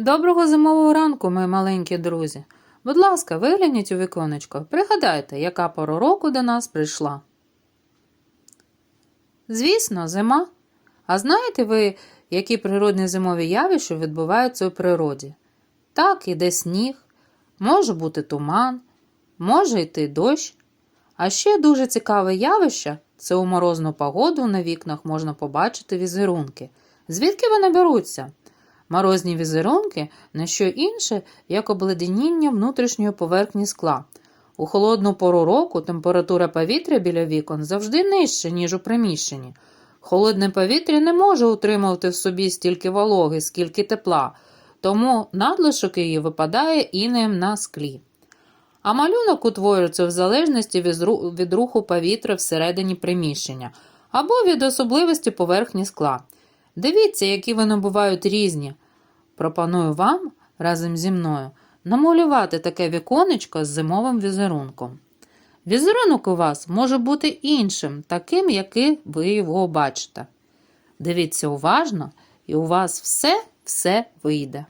Доброго зимового ранку, мої маленькі друзі. Будь ласка, вигляніть у віконечко. Пригадайте, яка пора року до нас прийшла. Звісно, зима. А знаєте ви, які природні зимові явища відбуваються у природі? Так, іде сніг, може бути туман, може йти дощ. А ще дуже цікаве явище це у морозну погоду на вікнах можна побачити візерунки. Звідки вони беруться? Морозні візерунки не що інше, як обледеніння внутрішньої поверхні скла. У холодну пору року температура повітря біля вікон завжди нижча, ніж у приміщенні. Холодне повітря не може утримувати в собі стільки вологи, скільки тепла, тому надлишок її випадає інеєм на склі. А малюнок утворюється в залежності від руху повітря всередині приміщення або від особливості поверхні скла. Дивіться, які вони бувають різні. Пропоную вам разом зі мною намалювати таке віконечко з зимовим візерунком. Візерунок у вас може бути іншим, таким, який ви його бачите. Дивіться уважно, і у вас все все вийде.